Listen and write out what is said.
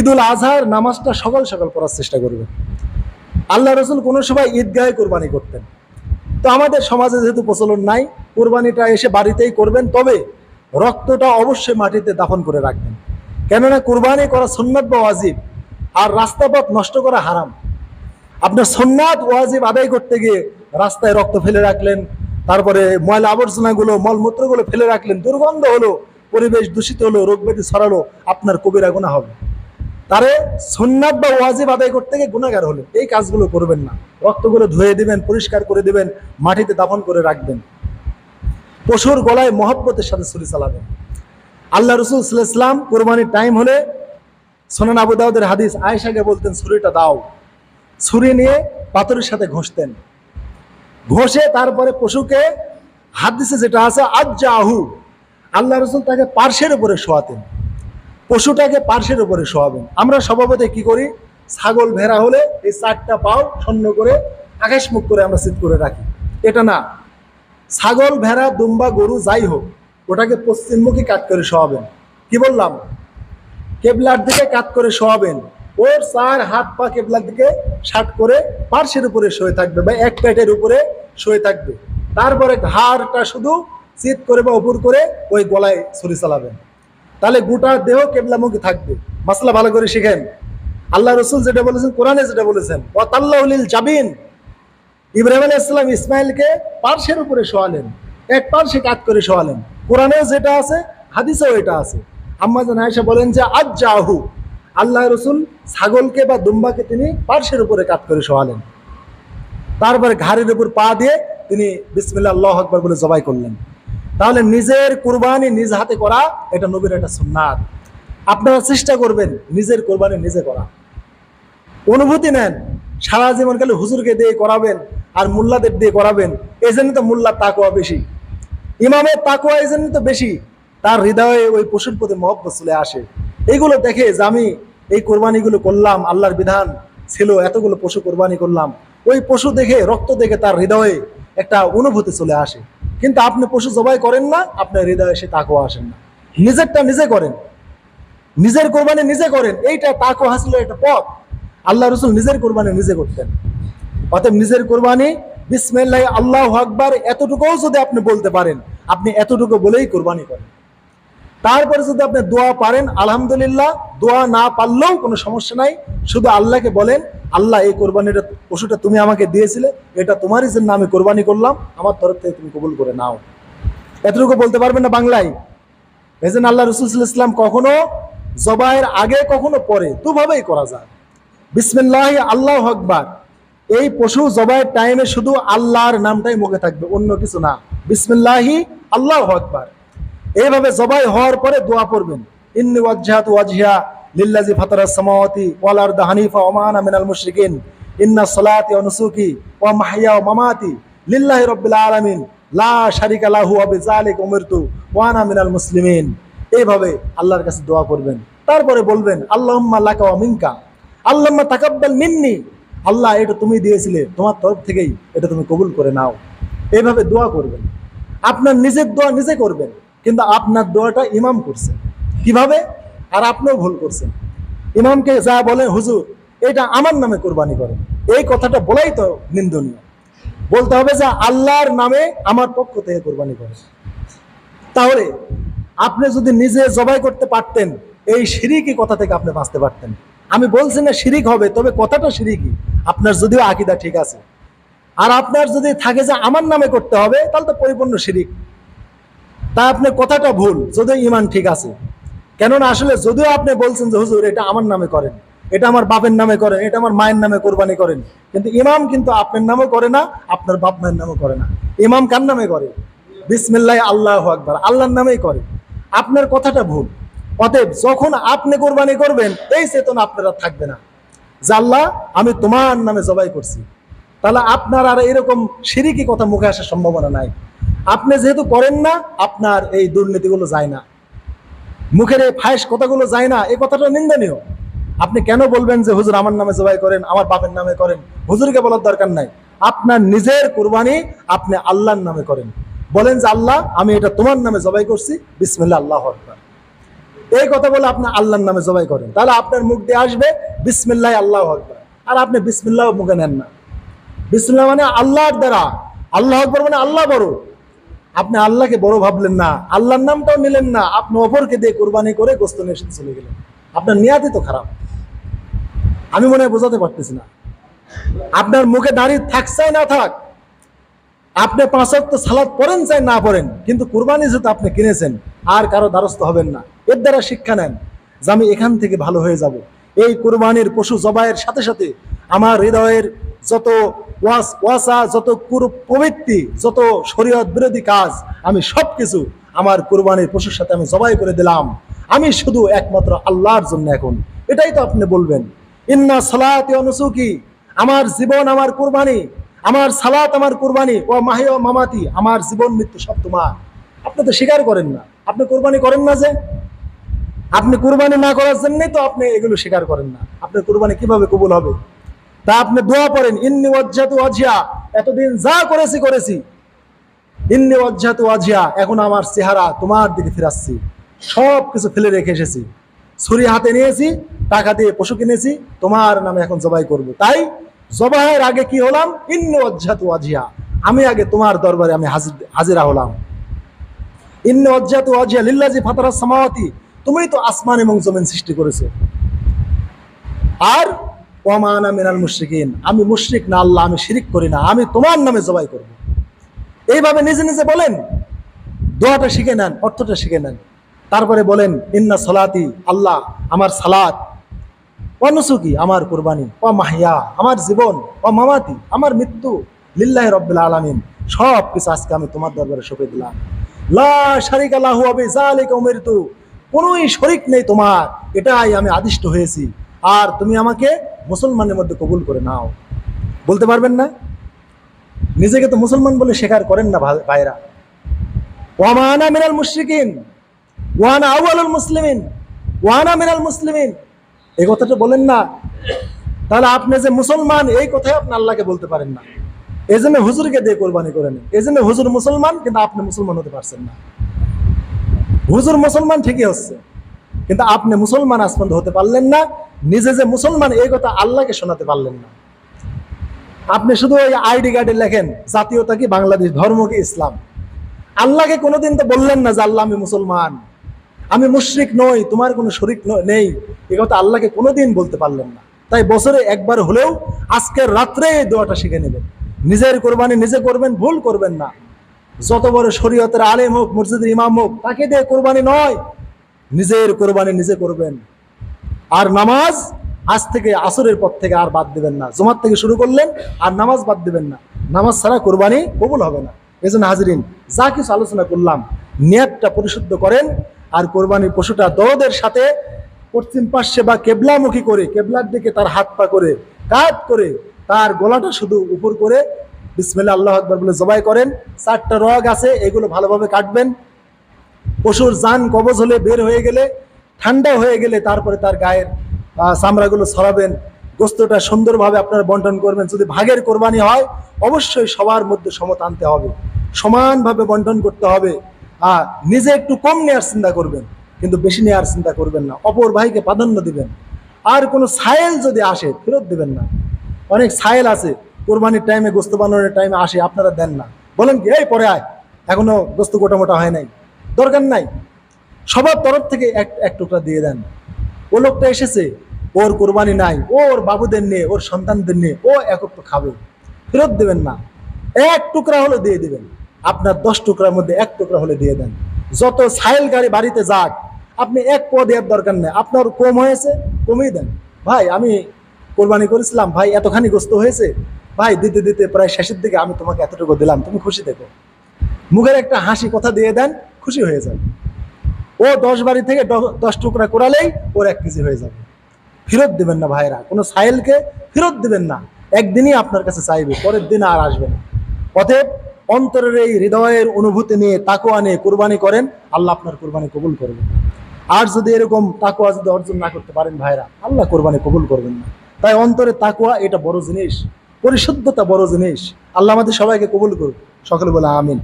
ঈদুল আজহার নামাজটা সকাল সকাল পড়ার চেষ্টা করবেন আল্লাহ রসুল কোনো সময় ঈদগাহে কোরবানি করতেন। তো আমাদের সমাজে যেহেতু প্রচলন নাই, কোরবানিটা এসে বাড়িতেই করবেন, তবে রক্তটা অবশ্যই মাটিতে দাফন করে রাখবেন। কেননা কোরবানি করা সুন্নত বা ওয়াজিব, আর রাস্তাপথ নষ্ট করা হারাম। আপনার সন্ন্যাত ওয়াজিব আদায় করতে গিয়ে রাস্তায় রক্ত ফেলে রাখলেন, তারপরে ময়লা আবর্জনাগুলো, মলমূত্রগুলো ফেলে রাখলেন, দুর্গন্ধ হলো, পরিবেশ দূষিত হলো, রোগ ব্যাধি ছড়ালো, আপনার কবিরা গুণা হবে। তারে সন্ন্যাত বা ওয়াজিব আদায় করতে গিয়ে গুণাগার হলেন। এই কাজগুলো করবেন না। রক্তগুলো ধুয়ে দিবেন, পরিষ্কার করে দিবেন, মাটিতে দাফন করে রাখবেন। পশুর গলায় মহব্বতের সাথে ছুরি চালাবেন। আল্লাহ রসুল ইসলাম কোরবানির টাইম হলে সোনান আবু দাউদের হাদিস আয়েশাকে বলতেন, ছুরিটা দাও। ছুরি নিয়ে পাথরের সাথে ঘষতেন। ঘষে তারপরে পশুকে হাদিসে যেটা আছে আজ্জা আহু আল্লাহ রসুল তাকে পার্শ্বের উপরে শোয়াতেন। পশুটাকে পার্শ্বের উপরে শোয়াবেন। আমরা স্বভাবতে কি করি? ছাগল ভেড়া হলে এই চারটা পাও শূন্য করে আকাশমুখ করে আমরা সিদ্ধ করে রাখি। এটা না। ছাগল, ভেড়া, দুম্বা, গরু যাই হোক, ওটাকে পশ্চিমমুখী কাট করে শোয়াবেন। কি বললাম? কেবলার দিকে কাত করে শোয়াবেন। ওর চার হাত পা কেবলার দিকে শার্ট করে পার্শ্বের উপরে শুয়ে থাকবে বা এক প্যাটের উপরে শুয়ে থাকবে। তারপরে ঘাড়টা শুধু চিত করে বা উপর করে ওই গলায় ছুরি চালাবেন। তাহলে গোটা দেহ কেবলামুখী থাকবে। মাসলা ভালো করে শিখেন। আল্লাহ রসুল যেটা বলেছেন, কোরআনে যেটা বলেছেন ও জাবিন। ইব্রাহিম আলী ইসলাম ইসমাইলকে পার্শ্বের উপরে শোয়ালেন। এক পার্শ্বে কাত করে শোয়ালেন। কোরআনেও যেটা আছে, হাদিসেও এটা আছে। আম্মাজান আয়েশা বলেন যে আজ জাহু আল্লাহ রসুল ছাগলকে বা দুম্বাকে তিনি পার্শ্বের উপরে কাত করে শোয়ালেন। তারপরে ঘাড়ের উপর পা দিয়ে তিনি বিসমিল্লা আল্লাহ আকবর বলে জবাই করলেন। তাহলে নিজের কোরবানি নিজ হাতে করা, এটা নবীর একটা সুন্নাত। আপনারা চেষ্টা করবেন নিজের কোরবানি নিজে করা। অনুভূতি নেন, সারা জীবন খালি হুজুরকে দিয়ে করাবেন আর মোল্লাদের দিয়ে করাবেন এই জন্য তো মোল্লার তাকুয়া বেশি। ইমামের তাকুয়া এই জন্য তো বেশি, তার হৃদয়ে ওই পশুর প্রতি মহব্বত চলে আসে। এইগুলো দেখে যে আমি এই কোরবানিগুলো করলাম, আল্লাহর বিধান ছিল, এতগুলো পশু কোরবানি করলাম। ওই পশু দেখে, রক্ত দেখে তার হৃদয়ে একটা অনুভূতি চলে আসে। কিন্তু আপনি পশু জবাই করেন না, আপনার হৃদয়ে সে তাকুয়া আসেন না। নিজেরটা নিজে করেন। নিজের কোরবানি নিজে করেন। এইটা তাকুয়া হাসিলের একটা পথ। আল্লাহ রসুল নিজের কোরবানি নিজে করতেন। অতএব নিজের কোরবানি, বিসমিল্লাহ, আল্লাহ আকবার, এতটুকুও যদি আপনি বলতে পারেন, আপনি এতটুকু বলেই কোরবানি করেন। তারপরে যদি আপনি দোয়া পারেন, আলহামদুলিল্লাহ, দোয়া না পারলেও কোনো সমস্যা নাই। শুধু আল্লাহকে বলেন আল্লাহ এই কোরবানিটা পশুটা তুমি আমাকে দিয়েছিলে, এটা তোমারই জন্য আমি কোরবানি করলাম, আমার তরফ থেকে তুমি কবুল করে নাও। এতটুকু বলতে পারবেন না বাংলায়? জন্য আল্লাহ রসুল ইসলাম কখনো জবাইয়ের আগে কখনো পরে, দুভাবেই করা যায়। বিসমিল্লাহ, আল্লাহ আকবার। এই পশু জবাইয়ের টাইমে শুধু আল্লাহর নামটাই মুখে থাকবে, অন্য কিছু না। বিসমিল্লাহি, আল্লাহ আকবার। এইভাবে জবাই হওয়ার পরে দোয়া পড়বেন। ইন্নি ওয়াজহাতু ওয়াজহিয়া লিল্লাজি ফাতারাস সামাওয়াতি ওয়াল আরদা হানিফা ওয়া মা মিনাল মুশরিকিন। ইন্না সলাতি ওয়া নুসুকি ওয়া মাহইয়া ওয়া মামাতি লিল্লাহি রাব্বিল আলামিন। লা শারিকা লাহু ওয়া বিযালিকা উমিরতু ওয়া আনা মিনাল মুসলিমিন। এইভাবে আল্লাহর কাছে দোয়া করবেন। তারপরে বলবেন, আল্লাহুম্মা লাকা ওয়া মিনকা। আল্লাহুম্মা তাকাব্বাল মিন্নি। আল্লাহ, এটা তুমি দিয়েছিলে। তোমার তরফ থেকেই এটা তুমি কবুল করে নাও। এইভাবে দোয়া করবেন। আপনার নিজের দোয়া নিজে করবেন, কিন্তু আপনার দোয়াটা ইমাম করছে। কীভাবে? আর আপনিও ভুল করছেন। ইমামকে যা বলেন, হুজুর, এটা আমার নামে কোরবানি করেন। এই কথাটা বলাই তো নিন্দনীয়। বলতে হবে যে আল্লাহর নামে আমার পক্ষ থেকে কোরবানি করে তাহলে আপনি যদি নিজে জবাই করতে পারতেন, এই সিরিকি কথা থেকে আপনি বাঁচতে পারতেন। আমি বলছি না শিরিক হবে, তবে কথাটা শিরিকি আপনার যদিও আকিদা ঠিক আছে। আর আপনার যদি থাকে যে আমার নামে করতে হবে, তাহলে তো পরিপূর্ণ শিরিক তা আপনার কথাটা ভুল, যদিও ইমান ঠিক আছে। কেননা আসলে যদিও আপনি বলছেন যে, হুজুর, এটা আমার নামে করেন। এটা আমার বাপের নামে করেন, এটা আমার মায়ের নামে কোরবানি করেন। কিন্তু ইমাম কিন্তু আপনার নামও করে না, আপনার বাপ মায়ের নামও করে না। ইমাম কার নামে করে? বিসমিল্লাহ, আল্লাহ আকবার, আল্লাহর নামেই করে। আপনার কথাটা ভুল। অতএব যখন আপনি কোরবানি করবেন, এই চেতনা আপনারা থাকবে না। যে, আল্লাহ, আমি তোমার নামে জবাই করছি। তাহলে আপনার আর এরকম সিরিকি কথা মুখে আসার সম্ভাবনা নাই। আপনি যেহেতু করেন না, আপনার এই দুর্নীতিগুলো যায় না। মুখের এই ফায়স কথাগুলো যায় না, এই কথাটা নিন্দনীয়। আপনি কেন বলবেন যে, হুজুর, আমার নামে জবাই করেন, আমার বাপের নামে করেন? হুজুরকে বলার দরকার নাই। আপনার নিজের কোরবানি আপনি আল্লাহর নামে করেন। বলেন যে, আল্লাহ, আমি এটা তোমার নামে জবাই করছি। বিসমিল্লা আল্লাহ আকবার। এই কথা বলে আপনি আল্লাহর নামে জবাই করেন। তাহলে আপনার মুখ দিয়ে আসবে, বিসমিল্লাহ, আল্লাহ আকবার। আর আপনি বিসমিল্লাহ মুখে নেন না। বিসমিল্লাহ মানে আল্লাহর দ্বারা। আল্লাহ আকবর মানে আল্লাহ বড়। আপনি আল্লাহকে বড় ভাবলেন না, আল্লাহর নামটাও নিলেন না, আপনি অপরকে দিয়ে কোরবানি করে গোস্ত নিয়ে চলে গেলেন। আপনার নিয়াতি তো খারাপ। আমি মনে হয় বোঝাতে পারতেছি না। আপনার মুখে দাঁড়িয়ে থাক চাই না থাক, আপনি পাঁচ ওয়াক্ত সালাদ পড়েন চাই না পড়েন, কিন্তু কুরবানি যেহেতু আপনি কিনেছেন, আর কারও দ্বারস্থ হবেন না। এর দ্বারা শিক্ষা নেন যে আমি এখান থেকে ভালো হয়ে যাব। এই কুরবানির পশু জবাইয়ের সাথে সাথে আমার হৃদয়ের যত ওয়াসা যত কুর- প্রবৃত্তি, যত শরীয়ত বিরোধী কাজ, আমি সব কিছু আমার কুরবানির পশুর সাথে আমি জবাই করে দিলাম। আমি শুধু একমাত্র আল্লাহর জন্য এখন। এটাই তো আপনি বলবেন। ইন্না সালাতি অনুসুকি আমার জীবন আমার কুরবানি, আমার সালাত আমার কুরবানি ও মাহি ও মামাতি, আমার জীবন মৃত্যু সব তোমার। আপনি তো স্বীকার করেন না। আপনি কুরবানি করেন না যে? আপনি কুরবানি না করার জন্যই তো আপনি এগুলো স্বীকার করেন না। আপনার কুরবানি কীভাবে কবুল হবে? তা আপনি দোয়া পড়েন, ইন্নি ওয়াজ্জাতু ওয়াজিয়া এতদিন যা করেছি করেছি। ইন্নি ওয়াজ্জাতু ওয়াজিয়া এখন আমার চেহারা তোমার দিকে ফিরাচ্ছি। সব কিছু ফেলে রেখে এসেছি। ছুরি হাতে নিয়েছি, টাকা দিয়ে পশু কিনেছি, তোমার নামে এখন জবাই করব। তাই জবাইয়ের আগে কি হলাম? ইন্নি ওয়াজ্জাতু ওয়াজিয়া আমি আগে তোমার দরবারে আমি হাজির হলাম। ইন্নি ওয়াজ্জাতু ওয়াজিয়া লিল্লাজি ফাতারাস সামাওয়াতি। তুমি তো আসমান এবং জমিন সৃষ্টি করেছ। আর মিনাল মুশরিকিন। আমি মুশরিক না, আল্লাহ আমি শিরিক করি না, আমি তোমার নামে জবাই করব। এইভাবে নিজে নিজে বলেন, দোয়াটা শিখে নেন, অর্থটা শিখে নেন। তারপরে বলেন, ইন্না সলাতি, আল্লাহ আমার সালাত অনুসুকি আমার কোরবানি ও মাহিয়া, আমার জীবন ও মামাতি, আমার মৃত্যু, লিল্লাহ রব্বুল আলামিন। সব কিছু আজকে আমি তোমার দরবারে সঁপে দিলাম। লা শারিক আল্লাহু আবি জালিকা উমিরতু, কোনোই শরিক নেই তোমার, এটাই আমি আদিষ্ট হয়েছি। আর তুমি আমাকে মুসলমানের মধ্যে কবুল করে নাও। বলতে পারবেন না? নিজেকে তো মুসলমান বলে স্বীকার করেন না ভাইরা ওয়ামানা মিনাল মুশরিকিন ওয়ানা আউয়ালুল মুসলিমিন ওয়ানা মিনাল মুসলিমিন। এই কথাটা বলেন না। তাহলে আপনি যে মুসলমান, এই কথাই আপনি আল্লাহকে বলতে পারেন না। এই জন্য হুজুরকে দিয়ে কোরবানি করে নেন। এই জন্য হুজুর মুসলমান, কিন্তু আপনি মুসলমান হতে পারছেন না। হুজুর মুসলমান ঠিকই হচ্ছে, কিন্তু আপনি মুসলমান পর্যন্ত হতে পারলেন না। নিজে যে মুসলমান, এই কথা আল্লাহকে শোনাতে পারলেন না। আপনি শুধু ওই আইডি কার্ডে লেখেন, জাতীয়তা কি বাংলাদেশ, ধর্ম কি ইসলাম? আল্লাহকে কোনোদিন তো বললেন না যে আল্লাহ আমি মুসলমান, আমি মুশরিক নই, তোমার কোনো শরিক নেই। এ কথা আল্লাহকে কোনোদিন বলতে পারলেন না। তাই বছরে একবার হলেও আজকের রাত্রে এই দোয়াটা শিখে নেবেন। নিজের কোরবানি নিজে করবেন, ভুল করবেন না। যত বড় শরীয়তের আলেম হোক, মসজিদের ইমাম হোক, তাকে দিয়ে কোরবানি নয়, নিজের কোরবানি নিজে করবেন। আর নামাজ আজ থেকে আসরের পর থেকে আর বাদ দেবেন না। জমাত থেকে শুরু করলেন, আর নামাজ বাদ দেবেন না। নামাজ ছাড়া কোরবানি কবুল হবে না। এই জন্য হাজিরিন, যা কিছু আলোচনা করলাম, নিয়াতটা পরিশুদ্ধ করেন, আর কোরবানির পশুটা দরদের সাথে পশ্চিম পার্শ্বে বা কেবলামুখী করে, কেবলার দিকে তার হাত পা করে, কাত করে, তার গলাটা শুধু উপর করে বিসমিল্লাহ, আল্লাহ আকবর বলে জবাই করেন। চারটা রগ আছে, এগুলো ভালোভাবে কাটবেন। পশুর জান কবজ হলে বের হয়ে গেলে ঠান্ডা হয়ে গেলে তারপরে তার গায়ের চামড়াগুলো ছড়াবেন গোস্তটা সুন্দরভাবে আপনারা বন্টন করবেন। যদি ভাগের কোরবানি হয়, অবশ্যই সবার মধ্যে সমতা আনতে হবে। সমানভাবে বন্টন করতে হবে। আর নিজে একটু কম নেওয়ার চিন্তা করবেন, কিন্তু বেশি নেওয়ার চিন্তা করবেন না। অপর ভাইকে প্রাধান্য দিবেন। আর কোনো সায়েল যদি আসে, ফেরত দিবেন না। অনেক সায়েল আছে, কোরবানির টাইমে, গোস্ত বানানোর টাইমে আসে, আপনারা দেন না। বলেন কি, এই, পরে আয়। এখনও গোস্ত গোটা মোটা হয় নাই। দরকার নাই। সবার তরফ থেকে এক এক টুকরা দিয়ে দেন। ও লোকটা এসেছে, ওর কোরবানি নাই, ওর বাবুদের নিয়ে, ওর সন্তানদের নিয়ে, ও একত্র খাবে। ফেরত দেবেন না। এক টুকরা হলে দিয়ে দেবেন। আপনার দশ টুকরার মধ্যে এক টুকরা হলে দিয়ে দেন। যত সাইল গাড়ি বাড়িতে যাক, আপনি এক পদ দেওয়ার দরকার নেই। আপনার কম হয়েছে, কমিয়ে দেন। ভাই, আমি কোরবানি করেছিলাম, ভাই, এতখানি গ্রস্ত হয়েছে। ভাই, দিতে দিতে প্রায় শেষের দিকে আমি তোমাকে এতটুকু দিলাম, তুমি খুশি দেখো মুখের একটা হাসি কথা দিয়ে দেন, খুশি হয়ে যাবে। ও দশ বাড়ি থেকে দশ টুকরা করালেই ওর এক কেজি হয়ে যাবে। ফেরত দেবেন না ভাইরা, কোনো সাইলকে ফেরত দেবেন না। একদিনই আপনার কাছে চাইবে, পরের দিন আর আসবে না। অতএব অন্তরের এই হৃদয়ের অনুভূতি নিয়ে তাকুয়া নিয়ে কোরবানি করেন, আল্লাহ আপনার কোরবানি কবুল করবেন আর যদি এরকম তাকুয়া যদি অর্জন না করতে পারেন ভাইরা, আল্লাহ কোরবানি কবুল করবেন না। তাই অন্তরে তাকুয়া এটা বড় জিনিস, পরিশুদ্ধতা বড় জিনিস। আল্লাহ আমাদের সবাইকে কবুল করুন সকলে বলে আমিন।